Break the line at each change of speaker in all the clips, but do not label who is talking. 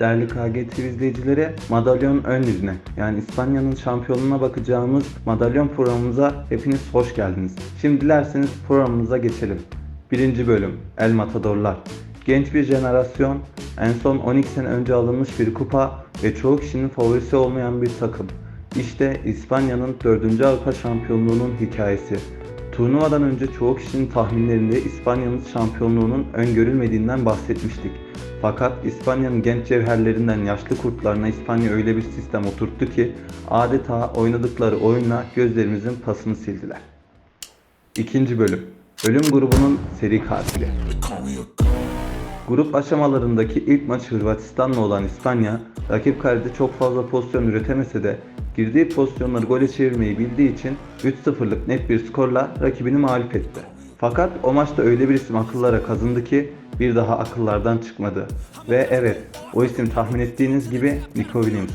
Değerli KG TV izleyicileri, madalyon ön yüzüne yani İspanya'nın şampiyonluğuna bakacağımız madalyon programımıza hepiniz hoş geldiniz. Şimdi dilerseniz programımıza geçelim. Birinci bölüm El Matadorlar. Genç bir jenerasyon, en son 12 sene önce alınmış bir kupa ve çoğu kişinin favorisi olmayan bir takım. İşte İspanya'nın 4. Avrupa Şampiyonluğu'nun hikayesi. Turnuvadan önce çoğu kişinin tahminlerinde İspanya'nın şampiyonluğunun öngörülmediğinden bahsetmiştik. Fakat İspanya'nın genç cevherlerinden yaşlı kurtlarına İspanya öyle bir sistem oturttu ki adeta oynadıkları oyunla gözlerimizin pasını sildiler. İkinci bölüm. Ölüm grubunun seri katili. Grup aşamalarındaki ilk maç Hırvatistan'la olan İspanya, rakip kalede çok fazla pozisyon üretemese de girdiği pozisyonları gole çevirmeyi bildiği için 3-0'lık net bir skorla rakibini mağlup etti. Fakat o maçta öyle bir isim akıllara kazındı ki bir daha akıllardan çıkmadı. Ve evet, o isim tahmin ettiğiniz gibi Nico Williams.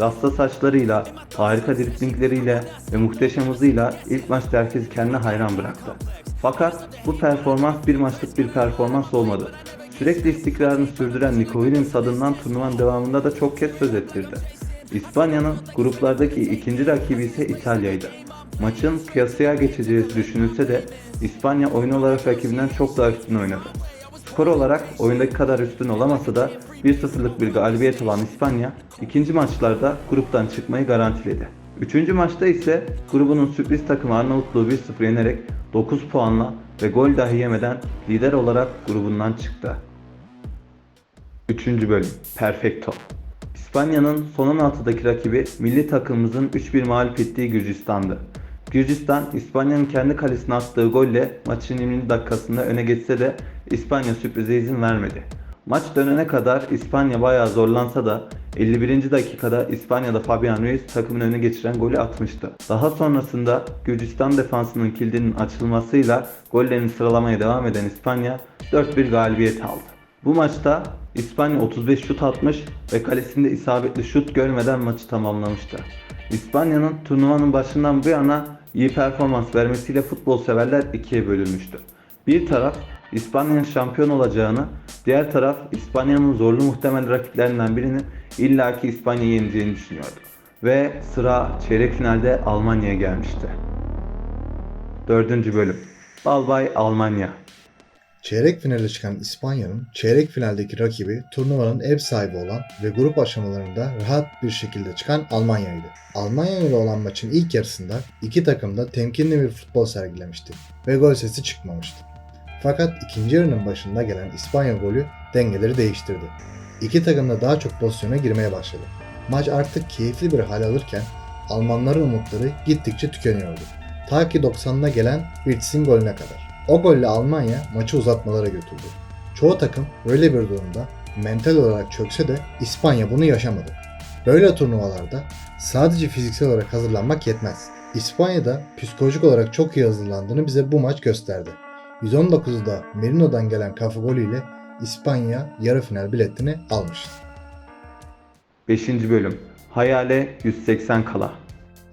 Rasta saçlarıyla, harika driplingleriyle ve muhteşem hızıyla ilk maçta herkesi kendine hayran bıraktı. Fakat bu performans bir maçlık bir performans olmadı. Sürekli istikrarını sürdüren Nico Williams adından turnuvanın devamında da çok kez söz ettirdi. İspanya'nın gruplardaki ikinci rakibi ise İtalya'ydı. Maçın kıyasıya geçeceği düşünülse de İspanya oyun olarak rakibinden çok daha üstün oynadı. Skor olarak oyundaki kadar üstün olamasa da 1-0'lık bir galibiyet alan İspanya ikinci maçlarda gruptan çıkmayı garantiledi. Üçüncü maçta ise grubunun sürpriz takımı Arnavutluğu 1-0 yenerek 9 puanla ve gol dahi yemeden lider olarak grubundan çıktı. Üçüncü bölüm Perfecto İspanya'nın son 16'daki rakibi milli takımımızın 3-1 mağlup ettiği Gürcistan'dı. Gürcistan, İspanya'nın kendi kalesine attığı golle maçın 20. dakikasında öne geçse de İspanya sürprize izin vermedi. Maç dönene kadar İspanya bayağı zorlansa da 51. dakikada İspanya'da Fabian Ruiz takımın önüne geçiren golü atmıştı. Daha sonrasında Gürcistan defansının kilidinin açılmasıyla gollerini sıralamaya devam eden İspanya 4-1 galibiyet aldı. Bu maçta İspanya 35 şut atmış ve kalesinde isabetli şut görmeden maçı tamamlamıştı. İspanya'nın turnuvanın başından bu yana iyi performans vermesiyle futbol severler ikiye bölünmüştü. Bir taraf İspanya'nın şampiyon olacağını, diğer taraf İspanya'nın zorlu muhtemel rakiplerinden birinin illaki İspanya'yı yeneceğini düşünüyordu. Ve sıra çeyrek finalde Almanya'ya gelmişti. Dördüncü bölüm Balbay Almanya
Çeyrek finale çıkan İspanya'nın çeyrek finaldeki rakibi turnuvanın ev sahibi olan ve grup aşamalarında rahat bir şekilde çıkan Almanya'ydı. Almanya ile olan maçın ilk yarısında iki takım da temkinli bir futbol sergilemişti ve gol sesi çıkmamıştı. Fakat ikinci yarının başında gelen İspanya golü dengeleri değiştirdi. İki takım da daha çok pozisyona girmeye başladı. Maç artık keyifli bir hal alırken Almanların umutları gittikçe tükeniyordu. Ta ki 90'ına gelen Wirtz'in golüne kadar. O golle Almanya maçı uzatmalara götürdü. Çoğu takım böyle bir durumda mental olarak çökse de İspanya bunu yaşamadı. Böyle turnuvalarda sadece fiziksel olarak hazırlanmak yetmez. İspanya'da psikolojik olarak çok iyi hazırlandığını bize bu maç gösterdi. 119'da Merino'dan gelen kafa golüyle İspanya yarı final biletini almıştı.
5. bölüm Hayale 180 kala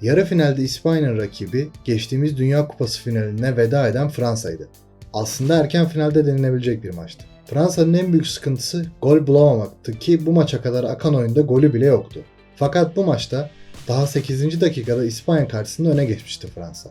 Yarı finalde İspanya'nın rakibi geçtiğimiz Dünya Kupası finaline veda eden Fransa'ydı. Aslında erken finalde denilebilecek bir maçtı. Fransa'nın en büyük sıkıntısı gol bulamamaktı ki bu maça kadar akan oyunda golü bile yoktu. Fakat bu maçta daha 8. dakikada İspanya karşısında öne geçmişti Fransa.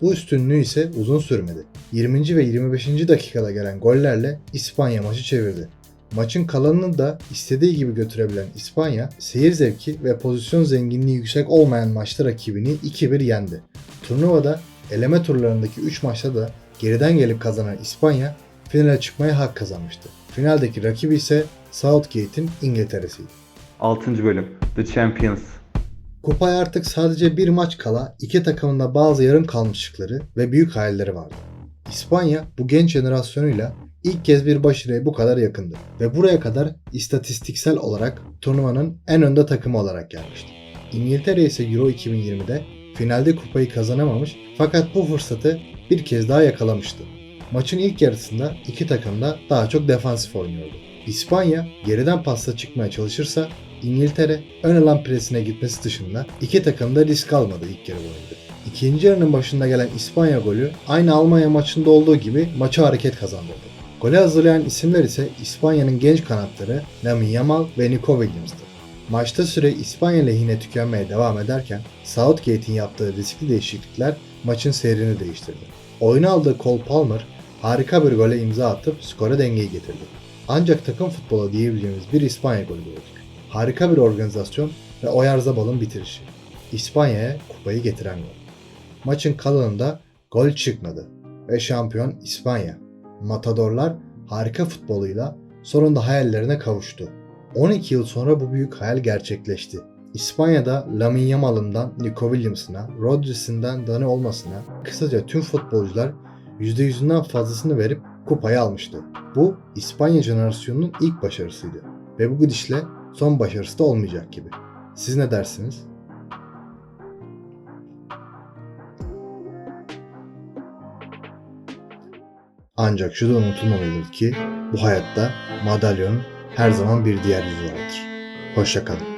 Bu üstünlüğü ise uzun sürmedi. 20. ve 25. dakikada gelen gollerle İspanya maçı çevirdi. Maçın kalanını da istediği gibi götürebilen İspanya, seyir zevki ve pozisyon zenginliği yüksek olmayan maçta rakibini 2-1 yendi. Turnuvada eleme turlarındaki 3 maçta da geriden gelip kazanan İspanya finale çıkmaya hak kazanmıştı. Finaldeki rakibi ise Southgate'in İngiltere'siydi.
6. bölüm The Champions
Kupaya artık sadece bir maç kala iki takımın da bazı yarım kalmışlıkları ve büyük hayalleri vardı. İspanya bu genç jenerasyonuyla ilk kez bir başarıya bu kadar yakındı ve buraya kadar istatistiksel olarak turnuvanın en önde takımı olarak gelmişti. İngiltere ise Euro 2020'de finalde kupayı kazanamamış fakat bu fırsatı bir kez daha yakalamıştı. Maçın ilk yarısında iki takım da daha çok defansif oynuyordu. İspanya geriden pasla çıkmaya çalışırsa İngiltere ön alan presine gitmesi dışında iki takım da risk almadı ilk yarı boyunca. İkinci yarının başında gelen İspanya golü aynı Almanya maçında olduğu gibi maçı hareket kazandırdı. Golü hazırlayan isimler ise İspanya'nın genç kanatları Lamine Yamal ve Nico Williams'tı. Maçta süre İspanya lehine tükenmeye devam ederken Southgate'in yaptığı riskli değişiklikler maçın seyrini değiştirdi. Oyuna aldığı Cole Palmer harika bir gole imza atıp skora dengeyi getirdi. Ancak takım futbola diyebileceğimiz bir İspanya golü gördük. Harika bir organizasyon ve Oyarzabal'ın bitirişi. İspanya'ya kupayı getiren gol. Maçın kalanında gol çıkmadı ve şampiyon İspanya. Matadorlar harika futboluyla sonunda hayallerine kavuştu. 12 yıl sonra bu büyük hayal gerçekleşti. İspanya'da Lamine Yamal'ından Nico Williams'ına, Rodri'sinden Dani olmasına kısaca tüm futbolcular %100'ünden fazlasını verip kupayı almıştı. Bu İspanya jenerasyonunun ilk başarısıydı ve bu gidişle son başarısı da olmayacak gibi. Siz ne dersiniz? Ancak şu da unutulmamalıdır ki bu hayatta madalyonun her zaman bir diğer yüzü vardır. Hoşçakalın.